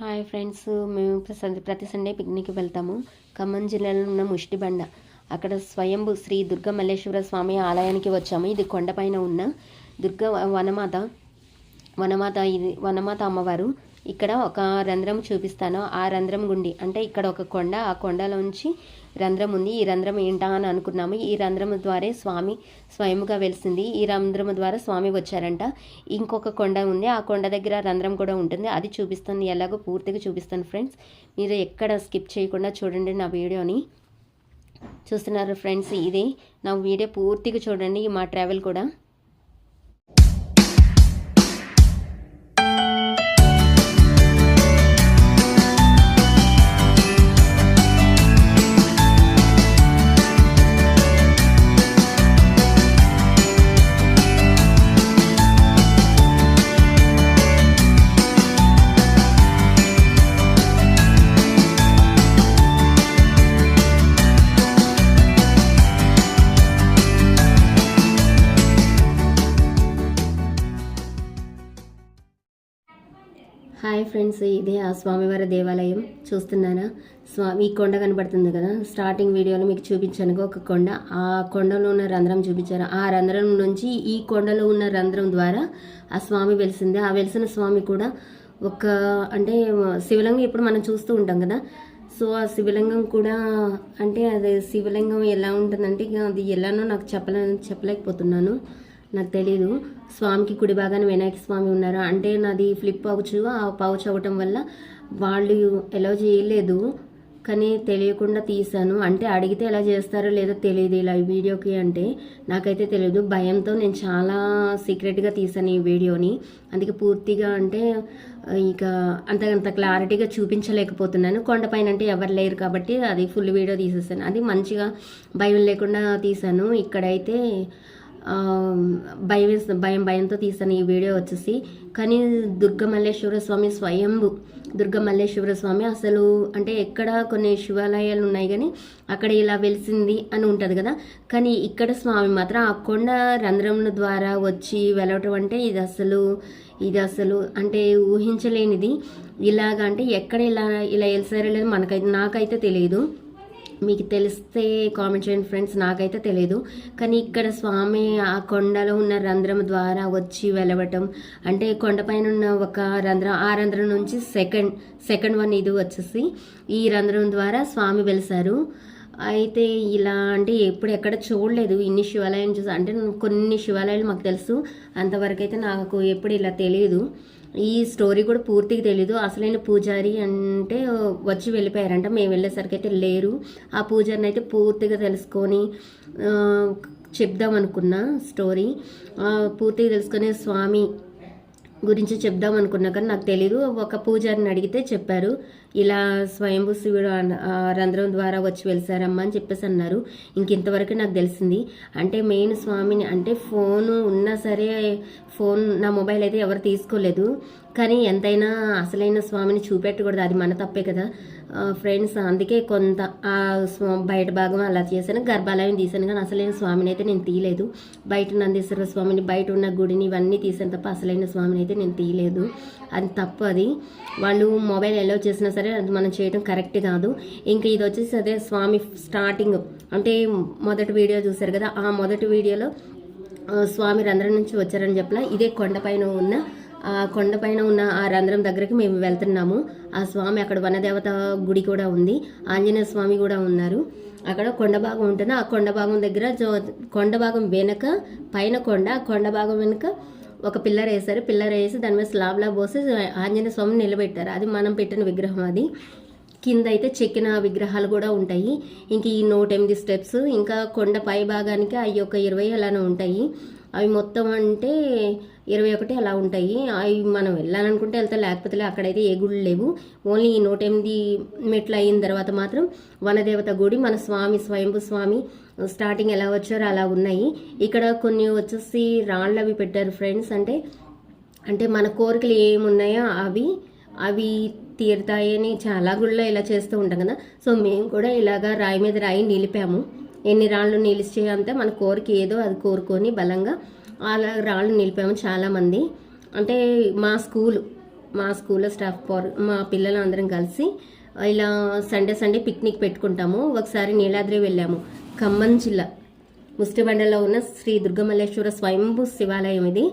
Hi friends మేము ప్రతి ప్రతి సండే పిక్నిక్కి వెళ్తాము. ఖమ్మం జిల్లాలో ఉన్న ముష్టిబండ. అక్కడ స్వయంభు శ్రీ దుర్గ మల్లేశ్వర స్వామి ఆలయానికి వచ్చాము. ఇది కొండపైన ఉన్న దుర్గ వనమాత వనమాత ఇది వనమాత అమ్మవారు. ఇక్కడ ఒక రంధ్రం చూపిస్తాను. ఆ రంధ్రం గుండి అంటే ఇక్కడ ఒక కొండ ఆ కొండలోంచి రంధ్రం ఉంది. ఈ రంధ్రం ఏంటా అని అనుకున్నాము. ఈ రంధ్రం ద్వారా స్వామి స్వయముగా వెలిసింది. ఈ రంధ్రం ద్వారా స్వామి వచ్చారంట. ఇంకొక కొండ ఉంది. ఆ కొండ దగ్గర రంధ్రం కూడా ఉంటుంది. అది చూపిస్తాను. ఎలాగో పూర్తిగా చూపిస్తాను ఫ్రెండ్స్. మీరు ఎక్కడ స్కిప్ చేయకుండా చూడండి నా వీడియోని. చూస్తున్నారు ఫ్రెండ్స్ ఇది నా వీడియో. పూర్తిగా చూడండి. మా ట్రావెల్ కూడా ఫ్రెండ్స్ ఇదే ఆ స్వామివారి దేవాలయం చూస్తున్నారా స్వామి ఈ కొండ కనబడుతుంది కదా? స్టార్టింగ్ వీడియోలో మీకు చూపించాను. ఒక కొండ. ఆ కొండలో ఉన్న రంధ్రం చూపించారు? ఆ రంధ్రం నుంచి ఈ కొండలో ఉన్న రంధ్రం ద్వారా ఆ స్వామి వెలిసింది. ఆ వెలిసిన స్వామి కూడా ఒక అంటే శివలింగం ఇప్పుడు మనం చూస్తూ ఉంటాం కదా? సో ఆ శివలింగం కూడా అంటే అది శివలింగం ఎలా ఉంటుందంటే అది ఎలానో నాకు చెప్పలే చెప్పలేకపోతున్నాను. నాకు తెలీదు. స్వామికి కుడి భాగాన వినాయక స్వామి ఉన్నారు. అంటే నాది ఫ్లిప్ పౌచ్ ఆ పౌచ్ అవ్వటం వల్ల వాళ్ళు ఎలా చేయలేదు. కానీ తెలియకుండా తీశాను. అంటే అడిగితే ఎలా చేస్తారో లేదో తెలియదు ఇలా ఈ వీడియోకి అంటే. నాకైతే తెలియదు భయంతో నేను చాలా సీక్రెట్గా తీసాను ఈ వీడియోని. అందుకే పూర్తిగా అంటే ఇక అంత అంత క్లారిటీగా చూపించలేకపోతున్నాను. కొండపైన అంటే ఎవరు లేరు కాబట్టి అది ఫుల్ వీడియో తీసేసాను అది మంచిగా భయం లేకుండా తీసాను ఇక్కడైతే భయం భయం భయంతో తీసాను ఈ వీడియో వచ్చేసి కానీ దుర్గ మల్లేశ్వర స్వామి స్వయంభు. దుర్గ మల్లేశ్వర స్వామి అసలు అంటే ఎక్కడ కొన్ని శివాలయాలు ఉన్నాయి కానీ అక్కడ ఇలా వెలిసింది అని ఉంటుంది కదా. కానీ ఇక్కడ స్వామి మాత్రం ఆ కొండ రంధ్రముల ద్వారా వచ్చి వెళ్ళటం అంటే ఇది అసలు ఇది అసలు అంటే ఊహించలేనిది. ఇలాగ అంటే ఎక్కడ ఇలా ఇలా వెలిసారో లేదు మనకైతే నాకైతే తెలియదు మీకు తెలిస్తే కామెంట్ చేయండి ఫ్రెండ్స్. నాకైతే తెలియదు కానీ ఇక్కడ స్వామి ఆ కొండలో ఉన్న రంధ్రం ద్వారా వచ్చి వెలవటం అంటే కొండపైన ఉన్న ఒక రంధ్రం ఆ రంధ్రం నుంచి సెకండ్ సెకండ్ వన్ ఇది వచ్చేసి ఈ రంధ్రం ద్వారా స్వామి వెలిసారు అయితే ఇలా అంటే ఎప్పుడు ఎక్కడ చూడలేదు ఇన్ని శివాలయం చూసి. అంటే కొన్ని శివాలయాలు మాకు తెలుసు. అంతవరకు అయితే నాకు ఎప్పుడు ఇలా తెలియదు ఈ స్టోరీ కూడా పూర్తిగా తెలీదు. అసలైన పూజారి అంటే వచ్చి వెళ్ళిపోయారంట. మేము వెళ్ళేసరికి అయితే లేరు. ఆ పూజారిని అయితే పూర్తిగా తెలుసుకొని చెప్దాం అనుకున్న స్టోరీ. పూర్తిగా తెలుసుకునే స్వామి గురించి చెప్దాం అనుకున్నా కానీ నాకు తెలీదు. ఒక పూజారిని అడిగితే చెప్పారు. ఇలా స్వయంభూ శివుడు రంధ్రం ద్వారా వచ్చి వెలిసారమ్మా అని చెప్పేసి అన్నారు. ఇంకింతవరకు నాకు తెలిసింది. అంటే మెయిన్ స్వామిని అంటే ఫోను ఉన్నా సరే ఫోన్ నా మొబైల్ అయితే ఎవరు తీసుకోలేదు. కానీ ఎంతైనా అసలైన స్వామిని చూపెట్టకూడదు. అది మన తప్పే కదా. ఫ్రెండ్స్ అందుకే కొంత ఆ బయట భాగం అలా చేశాను. గర్భాలయం తీశాను కానీ అసలైన స్వామిని అయితే నేను తీయలేదు. బయట నందీశ్వర స్వామిని బయట ఉన్న గుడిని ఇవన్నీ తీసాను తప్ప అసలైన స్వామిని అయితే నేను తీయలేదు. అది తప్పు అది. వాళ్ళు మొబైల్ ఎలా చేసినా సరే అది మనం చేయడం కరెక్ట్ కాదు. ఇంకా ఇది వచ్చేసి అదే స్వామి స్టార్టింగ్ అంటే మొదటి వీడియో చూశారు కదా ఆ మొదటి వీడియోలో స్వామి రంధ్రం నుంచి వచ్చారని చెప్పలా ఇదే కొండపైన ఉన్న ఆ కొండపైన ఉన్న ఆ రంధ్రం దగ్గరికి మేము వెళ్తున్నాము. ఆ స్వామి అక్కడ వనదేవత గుడి కూడా ఉంది. ఆంజనేయ స్వామి కూడా ఉన్నారు. అక్కడ కొండ భాగం ఉంటుంది ఆ కొండ భాగం దగ్గర కొండ భాగం వెనక పైన కొండ కొండ భాగం వెనుక ఒక పిల్లర్ వేశారు. పిల్లర్ వేసి దాని మీద స్లాబ్లా పోసి ఆంజనేయ స్వామిని నిలబెట్టారు. అది మనం పెట్టిన విగ్రహం అది. కింద అయితే చెక్కిన విగ్రహాలు కూడా ఉంటాయి. ఇంక ఈ నూట ఎనిమిది స్టెప్స్ ఇంకా కొండ పై భాగానికి అవి ఒక ఇరవై అలానే ఉంటాయి. అవి మొత్తం అంటే ఇరవై ఒకటి అలా ఉంటాయి. అవి మనం వెళ్ళాలనుకుంటే వెళ్తా లేకపోతే అక్కడైతే ఏ గుళ్ళు లేవు. ఓన్లీ ఈ నూట ఎనిమిది మెట్లు అయిన తర్వాత మాత్రం వనదేవత గుడి మన స్వామి స్వయంభు స్వామి స్టార్టింగ్ ఎలా వచ్చారో అలా ఉన్నాయి. ఇక్కడ కొన్ని వచ్చేసి రాళ్ళు అవి పెట్టారు ఫ్రెండ్స్ అంటే అంటే మన కోరికలు ఏమున్నాయో అవి అవి తీరుతాయని చాలా గుళ్ళో ఇలా చేస్తూ ఉంటాం కదా. సో మేము కూడా ఇలాగా రాయి మీద రాయి నిలిపాము. ఎన్ని రాళ్ళు నిలిచే అంతే మన కోరిక ఏదో అది కోరుకొని బలంగా అలా రాళ్ళు నిలిపాము చాలామంది. అంటే మా స్కూల్ మా స్కూల్లో స్టాఫ్ మా పిల్లలందరం కలిసి ఇలా సండే సండే పిక్నిక్ పెట్టుకుంటాము. ఒకసారి నీలాద్రి వెళ్ళాము ఖమ్మం జిల్లా. ముస్టిబండలో ఉన్న శ్రీ దుర్గమల్లేశ్వర స్వయంభూ శివాలయం ఇది.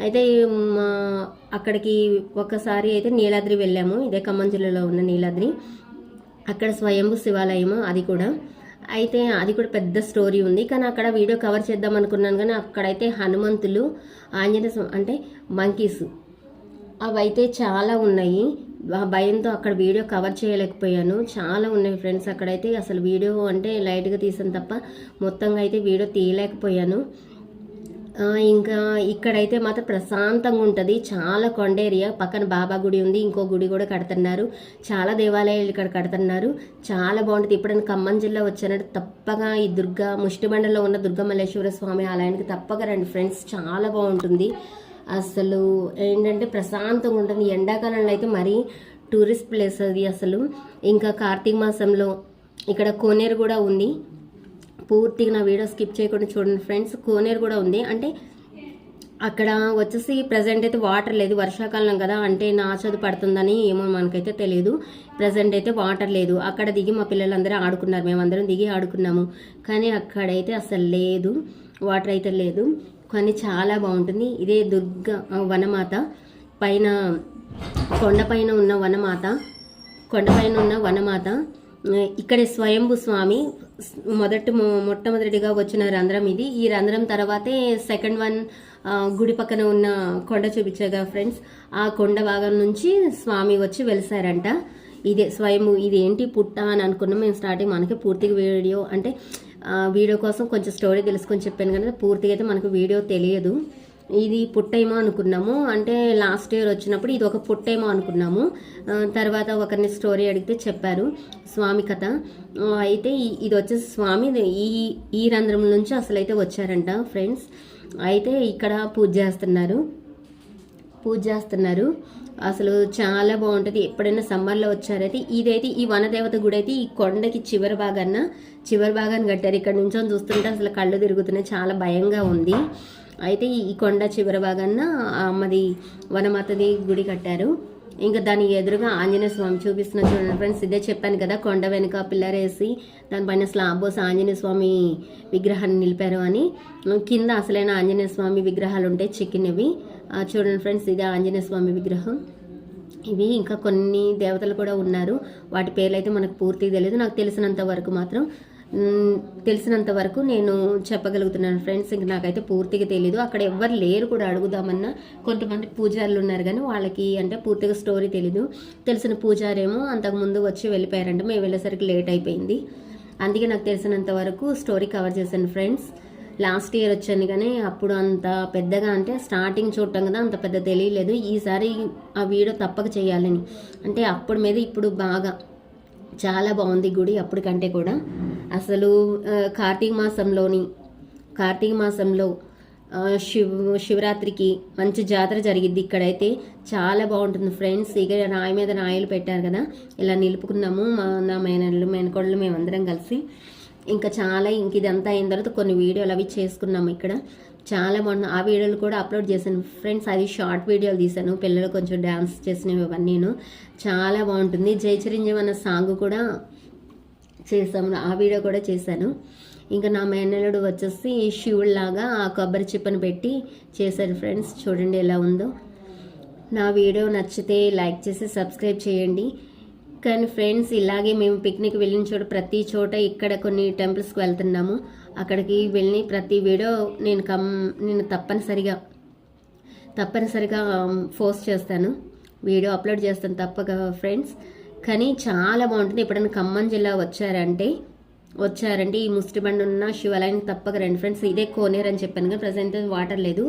అయితే మా అక్కడికి ఒకసారి అయితే నీలాద్రి వెళ్ళాము. ఇదే ఖమ్మం జిల్లాలో ఉన్న నీలాద్రి. అక్కడ స్వయంభూ శివాలయం అది కూడా. అయితే అది కూడా పెద్ద స్టోరీ ఉంది. కానీ అక్కడ వీడియో కవర్ చేద్దాం అనుకున్నాను. కానీ అక్కడైతే హనుమంతులు ఆంజనేయ అంటే మంకీస్ అవైతే చాలా ఉన్నాయి. ఆ భయంతో అక్కడ వీడియో కవర్ చేయలేకపోయాను. చాలా ఉన్నాయి ఫ్రెండ్స్ అక్కడైతే. అసలు వీడియో అంటే లైట్గా తీసాను తప్ప మొత్తంగా అయితే వీడియో తీయలేకపోయాను. ఇంకా ఇక్కడైతే మాత్రం ప్రశాంతంగా ఉంటుంది. చాలా కొండ ఏరియా. పక్కన బాబా గుడి ఉంది. ఇంకో గుడి కూడా కడుతున్నారు. చాలా దేవాలయాలు ఇక్కడ కడుతున్నారు. చాలా బాగుంటుంది. ఎప్పుడైనా ఖమ్మం జిల్లా వచ్చానంటే తప్పగా ఈ దుర్గా ముష్టిబండలో ఉన్న దుర్గమల్లేశ్వర స్వామి ఆలయానికి తప్పగా రండి ఫ్రెండ్స్. చాలా బాగుంటుంది. అసలు ఏంటంటే ప్రశాంతంగా ఉంటుంది. ఎండాకాలంలో అయితే మరీ టూరిస్ట్ ప్లేస్ అది అసలు. ఇంకా కార్తీక మాసంలో ఇక్కడ కోనేరు కూడా ఉంది. పూర్తిగా నా వీడియో స్కిప్ చేయకుండా చూడండి ఫ్రెండ్స్. కోనేరు కూడా ఉంది. అంటే అక్కడ వచ్చేసి ప్రజెంట్ అయితే వాటర్ లేదు. వర్షాకాలం కదా అంటే నాచదు పడుతుందని ఏమో మనకైతే తెలియదు. ప్రజెంట్ అయితే వాటర్ లేదు. అక్కడ దిగి మా పిల్లలందరూ ఆడుకున్నారు. మేమందరం దిగి ఆడుకున్నాము. కానీ అక్కడైతే అసలు లేదు. వాటర్ అయితే లేదు. కానీ చాలా బాగుంటుంది. ఇదే దుర్గ వనమాత. పైన కొండపైన ఉన్న వనమాత. కొండపైన ఉన్న వనమాత. ఇక్కడే స్వయంభు స్వామి మొదటి మొ- మొట్టమొదటిగా వచ్చిన రంధ్రం ఇది. ఈ రంధ్రం తర్వాతే సెకండ్ వన్ గుడి పక్కన ఉన్న కొండ చూపించగా ఫ్రెండ్స్. ఆ కొండ భాగం నుంచి స్వామి వచ్చి వెలిసారంట. ఇదే స్వయంభు ఇది ఏంటి పుట్ట అని అనుకున్నాం. మేము స్టార్టింగ్ మనకి పూర్తిగా వీడియో అంటే వీడియో కోసం కొంచెం స్టోరీ తెలుసుకొని చెప్పాను కానీ పూర్తిగా అయితే మనకు వీడియో తెలియదు. ఇది పుట్టేమో అనుకున్నాము. అంటే లాస్ట్ ఇయర్ వచ్చినప్పుడు ఇది ఒక పుట్టేమో అనుకున్నాము. తర్వాత ఒకరిని స్టోరీ అడిగితే చెప్పారు స్వామి కథ. అయితే ఇది వచ్చేసి స్వామి ఈ ఈ రంధ్రం నుంచి అసలు అయితే వచ్చారంట ఫ్రెండ్స్. అయితే ఇక్కడ పూజ చేస్తున్నారు. పూజ చేస్తున్నారు. అసలు చాలా బాగుంటుంది. ఎప్పుడైనా సమ్మర్లో వచ్చారైతే ఇదైతే ఈ వనదేవత గుడి అయితే ఈ కొండకి చివరి భాగాన చివరి భాగాన్ని కట్టారు. ఇక్కడ నుంచో చూస్తుంటే అసలు కళ్ళు తిరుగుతున్నాయి. చాలా భయంగా ఉంది. అయితే ఈ కొండ చివర భాగాన అమ్మది వనమాతది గుడి కట్టారు. ఇంకా దాని ఎదురుగా ఆంజనేయ స్వామి చూపిస్తున్న చూడండి ఫ్రెండ్స్ ఇదే చెప్పాను కదా కొండ వెనుక పిల్లర్ వేసి దానిపైన స్లాబ్ పోసి ఆంజనేయ స్వామి విగ్రహాన్ని నిలిపారు అని. కింద అసలైన ఆంజనేయ స్వామి విగ్రహాలు ఉంటాయి చిక్కినవి. ఆ, చూడండి ఫ్రెండ్స్ ఇదే ఆంజనేయ స్వామి విగ్రహం. ఇవి ఇంకా కొన్ని దేవతలు కూడా ఉన్నారు. వాటి పేర్లు అయితే మనకు పూర్తిగా తెలియదు నాకు తెలిసినంత వరకు మాత్రం తెలిసినంత వరకు నేను చెప్పగలుగుతున్నాను ఫ్రెండ్స్. ఇంక నాకైతే పూర్తిగా తెలియదు అక్కడ ఎవ్వరు లేరు కూడా అడుగుదామన్నా. కొంతమంది పూజారులు ఉన్నారు కానీ వాళ్ళకి అంటే పూర్తిగా స్టోరీ తెలీదు. తెలిసిన పూజారేమో అంతకుముందు వచ్చి వెళ్ళిపోయారంటే. మేము వెళ్ళేసరికి లేట్ అయిపోయింది. అందుకే నాకు తెలిసినంత వరకు స్టోరీ కవర్ చేశాను ఫ్రెండ్స్. లాస్ట్ ఇయర్ వచ్చాను కానీ అప్పుడు అంత పెద్దగా అంటే స్టార్టింగ్ చూడటం కదా అంత పెద్ద తెలియలేదు. ఈసారి ఆ వీడియో తప్పక చేయాలని. అంటే అప్పుడు మీద ఇప్పుడు బాగా చాలా బాగుంది గుడి అప్పటికంటే కూడా. అసలు కార్తీక మాసంలోని కార్తీక మాసంలో శివ శివరాత్రికి మంచి జాతర జరిగిద్ది ఇక్కడైతే. చాలా బాగుంటుంది ఫ్రెండ్స్. ఇక రాయి మీద రాయలు పెట్టారు కదా. ఇలా నిలుపుకున్నాము. మా నా మేనళ్ళు మేనకోళ్ళు మేమందరం కలిసి. ఇంకా చాలా ఇంక ఇదంతా అయిన తర్వాత కొన్ని వీడియోలు అవి చేసుకున్నాము ఇక్కడ. చాలా బాగున్నాయి ఆ వీడియోలు కూడా అప్లోడ్ చేశాను. ఫ్రెండ్స్ అది షార్ట్ వీడియోలు తీశాను. పిల్లలు కొంచెం డ్యాన్స్ చేసినవి అవన్నీ చాలా బాగుంటుంది. జై చిరంజీవి అన్న సాంగ్ కూడా చేసాము ఆ వీడియో కూడా చేశాను. ఇంకా నా మేనల్లుడు వచ్చేసి శివుడిలాగా ఆ కొబ్బరి చిప్పను పెట్టి చేశారు ఫ్రెండ్స్. చూడండి ఎలా ఉందో. నా వీడియో నచ్చితే లైక్ చేసి సబ్స్క్రైబ్ చేయండి. కానీ ఫ్రెండ్స్ ఇలాగే మేము పిక్నిక్ వెళ్ళిన చోట ప్రతి చోట ఇక్కడ కొన్ని టెంపుల్స్కి వెళ్తున్నాము. అక్కడికి వెళ్ళి ప్రతి వీడియో నేను కమ్ నేను తప్పనిసరిగా తప్పనిసరిగా um, ఫోర్స్ చేస్తాను. వీడియో అప్లోడ్ చేస్తాను తప్పక ఫ్రెండ్స్ కానీ చాలా బాగుంటుంది. ఎప్పుడైనా ఖమ్మం జిల్లా వచ్చారంటే వచ్చారంటే ఈ ముస్టిబండ ఉన్న శివాలయం తప్పక రండి ఫ్రెండ్స్. ఇదే కోనేరు అని చెప్పాను కదా ప్రజెంట్ వాటర్ లేదు.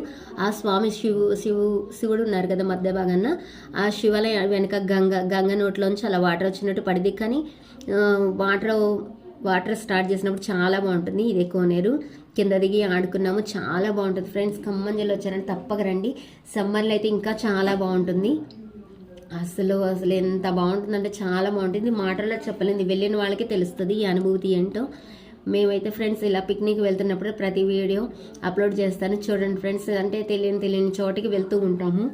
ఆ స్వామి శివు శివు శివుడు ఉన్నారు కదా మధ్య భాగాన. ఆ శివాలయం వెనక గంగ గంగ నోట్లోంచి అలా వాటర్ వచ్చినట్టు పడింది. కానీ వాటర్ వాటర్ స్టార్ట్ చేసినప్పుడు చాలా బాగుంటుంది ఇదే కోనేరు. కింద దిగి ఆడుకున్నాము. చాలా బాగుంటుంది ఫ్రెండ్స్. ఖమ్మం జిల్లా వచ్చారంటే తప్పక రండి. సమ్మర్లో అయితే ఇంకా చాలా బాగుంటుంది. అసలు అసలు ఎంత బాగుంటుందంటే చాలా బాగుంటుంది. మాటల్లో చెప్పలేంది వెళ్ళిన వాళ్ళకి తెలుస్తుంది ఈ అనుభూతి ఏంటో. మేమైతే ఫ్రెండ్స్ ఇలా పిక్నిక్ వెళ్తున్నప్పుడు ప్రతి వీడియో అప్లోడ్ చేస్తాను. చూడండి ఫ్రెండ్స్ అంటే తెలియని తెలియని చోటికి వెళ్తూ ఉంటాము.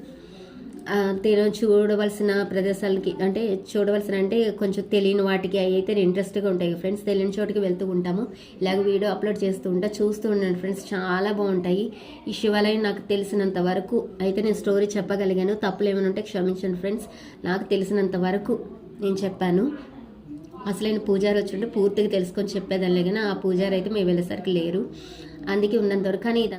ఆ, చూడవలసిన ప్రదేశాలకి అంటే చూడవలసిన అంటే కొంచెం తెలియని వాటికి అవి అయితే ఇంట్రెస్ట్గా ఉంటాయి. ఫ్రెండ్స్ తెలియని చోటికి వెళ్తూ ఉంటాము. ఇలాగ వీడియో అప్లోడ్ చేస్తూ ఉంటా చూస్తూ ఉన్నాను ఫ్రెండ్స్. చాలా బాగుంటాయి. ఈ శివాలయం నాకు తెలిసినంత వరకు అయితే నేను స్టోరీ చెప్పగలిగాను. తప్పులు ఏమైనా ఉంటే క్షమించండి ఫ్రెండ్స్. నాకు తెలిసినంత వరకు నేను చెప్పాను. అసలైన పూజారి వచ్చింటే పూర్తిగా తెలుసుకొని చెప్పేదాన్ని కానీ ఆ పూజారి అయితే మేము వెళ్ళేసరికి లేరు. అందుకే ఉన్నంత వరకు కానీ